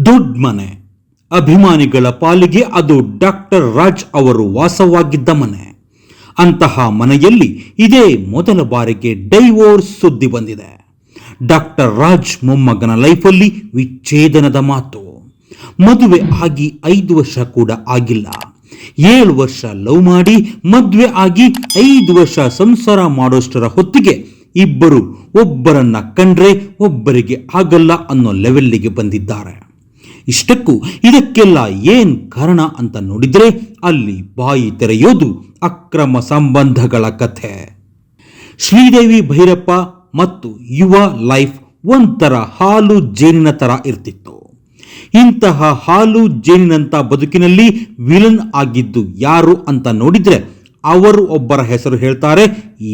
ದೊಡ್ಡ ಮನೆ. ಅಭಿಮಾನಿಗಳ ಪಾಲಿಗೆ ಅದು ಡಾಕ್ಟರ್ ರಾಜ್ ಅವರು ವಾಸವಾಗಿದ್ದ ಮನೆ. ಅಂತಹ ಮನೆಯಲ್ಲಿ ಇದೇ ಮೊದಲ ಬಾರಿಗೆ ಡೈವೋರ್ಸ್ ಸುದ್ದಿ ಬಂದಿದೆ. ಡಾಕ್ಟರ್ ರಾಜ್ ಮೊಮ್ಮಗನ ಲೈಫಲ್ಲಿ ವಿಚ್ಛೇದನದ ಮಾತು. ಮದುವೆ ಆಗಿ ಐದು ವರ್ಷ ಕೂಡ ಆಗಿಲ್ಲ. ಏಳು ವರ್ಷ ಲವ್ ಮಾಡಿ, ಮದುವೆ ಆಗಿ ಐದು ವರ್ಷ ಸಂಸಾರ ಮಾಡೋಷ್ಟರ ಹೊತ್ತಿಗೆ ಇಬ್ಬರು ಒಬ್ಬರನ್ನ ಕಂಡ್ರೆ ಒಬ್ಬರಿಗೆ ಆಗಲ್ಲ ಅನ್ನೋ ಲೆವೆಲ್ಲಿಗೆ ಬಂದಿದ್ದಾರೆ. ಇಷ್ಟಕ್ಕೂ ಇದಕ್ಕೆಲ್ಲ ಏನ್ ಕಾರಣ ಅಂತ ನೋಡಿದ್ರೆ ಅಲ್ಲಿ ಬಾಯಿ ತೆರೆಯೋದು ಅಕ್ರಮ ಸಂಬಂಧಗಳ ಕಥೆ. ಶ್ರೀದೇವಿ ಭೈರಪ್ಪ ಮತ್ತು ಯುವ ಲೈಫ್ ಒಂಥರ ಹಾಲು ಜೇನಿನ ತರ ಇರ್ತಿತ್ತು. ಇಂತಹ ಹಾಲು ಜೇನಿನಂತ ಬದುಕಿನಲ್ಲಿ ವಿಲನ್ ಆಗಿದ್ದು ಯಾರು ಅಂತ ನೋಡಿದ್ರೆ ಅವರು ಒಬ್ಬರ ಹೆಸರು ಹೇಳ್ತಾರೆ,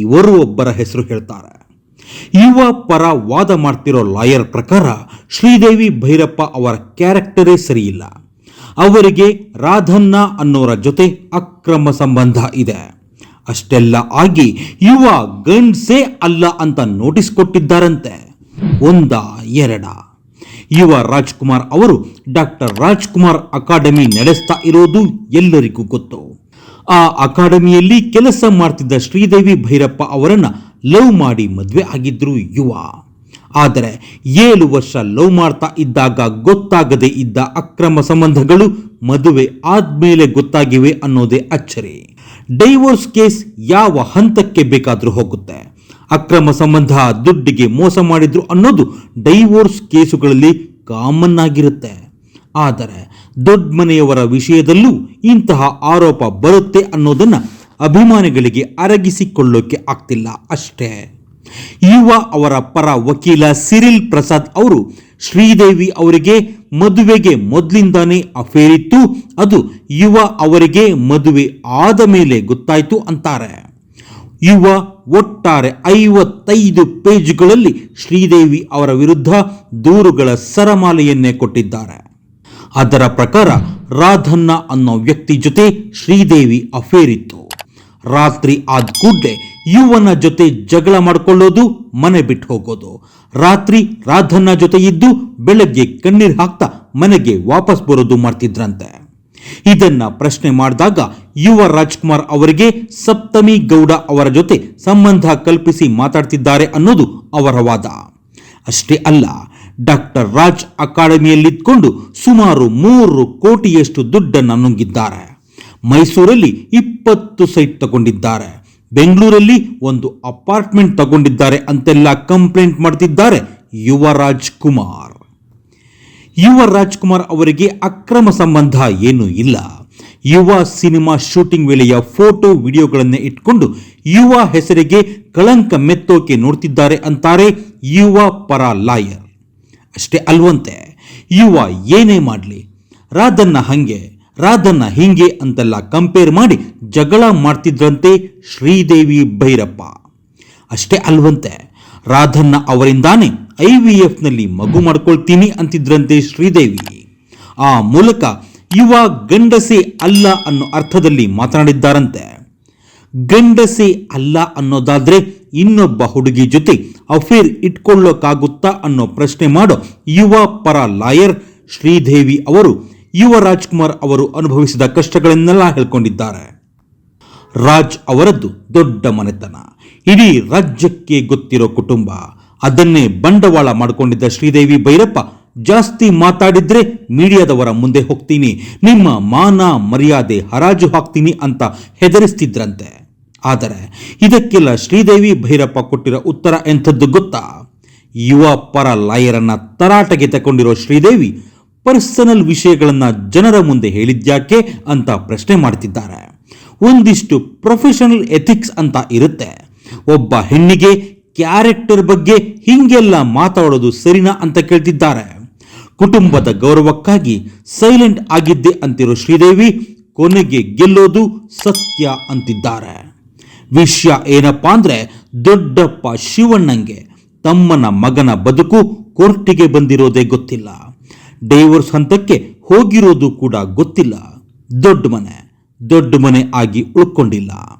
ಇವರು ಒಬ್ಬರ ಹೆಸರು ಹೇಳ್ತಾರೆ. ಯುವ ಪರ ವಾದ ಮಾಡ್ತಿರೋ ಲಾಯರ್ ಪ್ರಕಾರ ಶ್ರೀದೇವಿ ಭೈರಪ್ಪ ಅವರ ಕ್ಯಾರೆಕ್ಟರೇ ಸರಿಯಿಲ್ಲ. ಅವರಿಗೆ ರಾಧನ್ನ ಅನ್ನೋರ ಜೊತೆ ಅಕ್ರಮ ಸಂಬಂಧ ಇದೆ. ಅಷ್ಟೆಲ್ಲ ಆಗಿ ಯುವ ಗಂಡ್ಸೇ ಅಲ್ಲ ಅಂತ ನೋಟಿಸ್ ಕೊಟ್ಟಿದ್ದಾರಂತೆ. ಒಂದ, ಎರಡ. ಯುವ ರಾಜ್ಕುಮಾರ್ ಅವರು ಡಾಕ್ಟರ್ ರಾಜ್ಕುಮಾರ್ ಅಕಾಡೆಮಿ ನಡೆಸ್ತಾ ಇರೋದು ಎಲ್ಲರಿಗೂ ಗೊತ್ತು. ಆ ಅಕಾಡೆಮಿಯಲ್ಲಿ ಕೆಲಸ ಮಾಡ್ತಿದ್ದ ಶ್ರೀದೇವಿ ಭೈರಪ್ಪ ಅವರನ್ನ ಲವ್ ಮಾಡಿ ಮದುವೆ ಆಗಿದ್ರು ಯುವ. ಆದರೆ ಏಳು ವರ್ಷ ಲವ್ ಮಾಡ್ತಾ ಇದ್ದಾಗ ಗೊತ್ತಾಗದೆ ಇದ್ದ ಅಕ್ರಮ ಸಂಬಂಧಗಳು ಮದುವೆ ಆದ್ಮೇಲೆ ಗೊತ್ತಾಗಿವೆ ಅನ್ನೋದೇ ಅಚ್ಚರಿ. ಡೈವೋರ್ಸ್ ಕೇಸ್ ಯಾವ ಹಂತಕ್ಕೆ ಬೇಕಾದರೂ ಹೋಗುತ್ತೆ. ಅಕ್ರಮ ಸಂಬಂಧ ದುಡ್ಡಿಗೆ ಮೋಸ ಮಾಡಿದ್ರು ಅನ್ನೋದು ಡೈವೋರ್ಸ್ ಕೇಸುಗಳಲ್ಲಿ ಕಾಮನ್ ಆಗಿರುತ್ತೆ. ಆದರೆ ದೊಡ್ಡ ಮನೆಯವರ ವಿಷಯದಲ್ಲೂ ಇಂತಹ ಆರೋಪ ಬರುತ್ತೆ ಅನ್ನೋದನ್ನ ಅಭಿಮಾನಿಗಳಿಗೆ ಅರಗಿಸಿಕೊಳ್ಳೋಕೆ ಆಗ್ತಿಲ್ಲ ಅಷ್ಟೇ. ಯುವ ಅವರ ಪರ ವಕೀಲ ಸಿರಿಲ್ ಪ್ರಸಾದ್ ಅವರು ಶ್ರೀದೇವಿ ಅವರಿಗೆ ಮದುವೆಗೆ ಮೊದಲಿಂದಾನೇ ಅಫೇರ್ ಇತ್ತು. ಅದು ಯುವ ಅವರಿಗೆ ಮದುವೆ ಆದ ಮೇಲೆ ಗೊತ್ತಾಯಿತು ಅಂತಾರೆ. ಯುವ ಒಟ್ಟಾರೆ ಐವತ್ತೈದು ಪೇಜ್ಗಳಲ್ಲಿ ಶ್ರೀದೇವಿ ಅವರ ವಿರುದ್ಧ ದೂರುಗಳ ಸರಮಾಲೆಯನ್ನೇ ಕೊಟ್ಟಿದ್ದಾರೆ. ಅದರ ಪ್ರಕಾರ ರಾಧನ್ನ ಅನ್ನೋ ವ್ಯಕ್ತಿ ಜೊತೆ ಶ್ರೀದೇವಿ ಅಫೇರ್ ಇತ್ತು. ರಾತ್ರಿ ಆದ ಕೂಡಲೇ ಯುವನ ಜೊತೆ ಜಗಳ ಮಾಡಿಕೊಳ್ಳೋದು ಮನೆ ಬಿಟ್ಟು ಹೋಗೋದು. ರಾತ್ರಿ ರಾಧನ್ನ ಜೊತೆ ಇದ್ದು ಬೆಳಗ್ಗೆ ಕಣ್ಣೀರು ಹಾಕ್ತಾ ಮನೆಗೆ ವಾಪಸ್ ಬರೋದು ಮಾಡ್ತಿದ್ರಂತೆ. ಇದನ್ನ ಪ್ರಶ್ನೆ ಮಾಡಿದಾಗ ಯುವ ರಾಜ್ಕುಮಾರ್ ಅವರಿಗೆ ಸಪ್ತಮಿ ಗೌಡ ಅವರ ಜೊತೆ ಸಂಬಂಧ ಕಲ್ಪಿಸಿ ಮಾತಾಡ್ತಿದ್ದಾರೆ ಅನ್ನೋದು ಅವರ ವಾದ. ಅಷ್ಟೇ ಅಲ್ಲ, ಡಾಕ್ಟರ್ ರಾಜ್ ಅಕಾಡೆಮಿಯಲ್ಲಿದ್ಕೊಂಡು ಸುಮಾರು ಮೂರು ಕೋಟಿಯಷ್ಟು ದುಡ್ಡನ್ನು ನುಂಗಿದ್ದಾರೆ. ಮೈಸೂರಲ್ಲಿ ಇಪ್ಪತ್ತು ಸೈಟ್ ತಗೊಂಡಿದ್ದಾರೆ. ಬೆಂಗಳೂರಲ್ಲಿ ಒಂದು ಅಪಾರ್ಟ್ಮೆಂಟ್ ತಗೊಂಡಿದ್ದಾರೆ ಅಂತೆಲ್ಲ ಕಂಪ್ಲೇಂಟ್ ಮಾಡ್ತಿದ್ದಾರೆ ಯುವರಾಜ್ ಕುಮಾರ್. ಯುವ ರಾಜ್ಕುಮಾರ್ ಅವರಿಗೆ ಅಕ್ರಮ ಸಂಬಂಧ ಏನೂ ಇಲ್ಲ. ಯುವ ಸಿನಿಮಾ ಶೂಟಿಂಗ್ ವೇಳೆಯ ಫೋಟೋ, ವಿಡಿಯೋಗಳನ್ನೇ ಇಟ್ಕೊಂಡು ಯುವ ಹೆಸರಿಗೆ ಕಳಂಕ ಮೆತ್ತೋಕೆ ನೋಡ್ತಿದ್ದಾರೆ ಅಂತಾರೆ ಯುವ ಪರ ಲಾಯರ್. ಅಷ್ಟೇ ಅಲ್ವಂತೆ, ಯುವ ಏನೇ ಮಾಡಲಿ, ರಾಧನ್ನ ಹಂಗೆ ರಾಧನ್ನ ಹಿಂಗೆ ಅಂತೆಲ್ಲ ಕಂಪೇರ್ ಮಾಡಿ ಜಗಳ ಮಾಡ್ತಿದ್ರಂತೆ ಶ್ರೀದೇವಿ ಭೈರಪ್ಪ. ಅಷ್ಟೇ ಅಲ್ವಂತೆ, ರಾಧನ್ನ ಅವರಿಂದಾನೇ ಐ ವಿ ಎಫ್ನಲ್ಲಿ ಮಗು ಮಾಡ್ಕೊಳ್ತೀನಿ ಅಂತಿದ್ರಂತೆ ಶ್ರೀದೇವಿ. ಆ ಮೂಲಕ ಯುವ ಗಂಡಸೆ ಅಲ್ಲ ಅನ್ನೋ ಅರ್ಥದಲ್ಲಿ ಮಾತನಾಡಿದ್ದಾರಂತೆ. ಗಂಡಸೆ ಅಲ್ಲ ಅನ್ನೋದಾದ್ರೆ ಇನ್ನೊಬ್ಬ ಹುಡುಗಿ ಜೊತೆ ಅಫೇರ್ ಇಟ್ಕೊಳ್ಳೋಕ್ಕಾಗುತ್ತಾ ಅನ್ನೋ ಪ್ರಶ್ನೆ ಮಾಡೋ ಯುವ ಪರ ಲಾಯರ್ ಶ್ರೀದೇವಿ ಅವರು ಯುವ ರಾಜ್ಕುಮಾರ್ ಅವರು ಅನುಭವಿಸಿದ ಕಷ್ಟಗಳನ್ನೆಲ್ಲ ಹೇಳ್ಕೊಂಡಿದ್ದಾರೆ. ರಾಜ್ ಅವರದ್ದು ದೊಡ್ಡ ಮನೆತನ. ಇಡೀ ರಾಜ್ಯಕ್ಕೆ ಗೊತ್ತಿರೋ ಕುಟುಂಬ. ಅದನ್ನೇ ಬಂಡವಾಳ ಮಾಡಿಕೊಂಡಿದ್ದ ಶ್ರೀದೇವಿ ಭೈರಪ್ಪ ಜಾಸ್ತಿ ಮಾತಾಡಿದ್ರೆ ಮೀಡಿಯಾದವರ ಮುಂದೆ ಹೋಗ್ತೀನಿ, ನಿಮ್ಮ ಮಾನ ಮರ್ಯಾದೆ ಹರಾಜು ಹಾಕ್ತೀನಿ ಅಂತ ಹೆದರಿಸ್ತಿದ್ರಂತೆ. ಆದರೆ ಇದಕ್ಕೆಲ್ಲ ಶ್ರೀದೇವಿ ಭೈರಪ್ಪ ಕೊಟ್ಟಿರೋ ಉತ್ತರ ಎಂಥದ್ದು ಗೊತ್ತಾ? ಯುವ ಪರ ಲಾಯರನ್ನ ತರಾಟೆಗೆ ತಗೊಂಡಿರೋ ಶ್ರೀದೇವಿ ಪರ್ಸನಲ್ ವಿಷಯಗಳನ್ನು ಜನರ ಮುಂದೆ ಹೇಳಿದ್ಯಾಕೆ ಅಂತ ಪ್ರಶ್ನೆ ಮಾಡ್ತಿದ್ದಾರೆ. ಒಂದಿಷ್ಟು ಪ್ರೊಫೆಷನಲ್ ಎಥಿಕ್ಸ್ ಅಂತ ಇರುತ್ತೆ. ಒಬ್ಬ ಹೆಣ್ಣಿಗೆ ಕ್ಯಾರೆಕ್ಟರ್ ಬಗ್ಗೆ ಹಿಂಗೆಲ್ಲ ಮಾತಾಡೋದು ಸರಿನಾ ಅಂತ ಕೇಳ್ತಿದ್ದಾರೆ. ಕುಟುಂಬದ ಗೌರವಕ್ಕಾಗಿ ಸೈಲೆಂಟ್ ಆಗಿದ್ದೆ ಅಂತಿರೋ ಶ್ರೀದೇವಿ ಕೊನೆಗೆ ಗೆಲ್ಲೋದು ಸತ್ಯ ಅಂತಿದ್ದಾರೆ. ವಿಷಯ ಏನಪ್ಪಾ ಅಂದ್ರೆ ದೊಡ್ಡಪ್ಪ ಶಿವಣ್ಣಂಗೆ ತಮ್ಮನ ಮಗನ ಬದುಕು ಕೋರ್ಟಿಗೆ ಬಂದಿರೋದೇ ಗೊತ್ತಿಲ್ಲ. ಡೈವೋರ್ಸ್ ಹಂತಕ್ಕೆ ಹೋಗಿರೋದು ಕೂಡ ಗೊತ್ತಿಲ್ಲ. ದೊಡ್ಡ ಮನೆ ದೊಡ್ಡ ಮನೆ ಆಗಿ ಉಳ್ಕೊಂಡಿಲ್ಲ.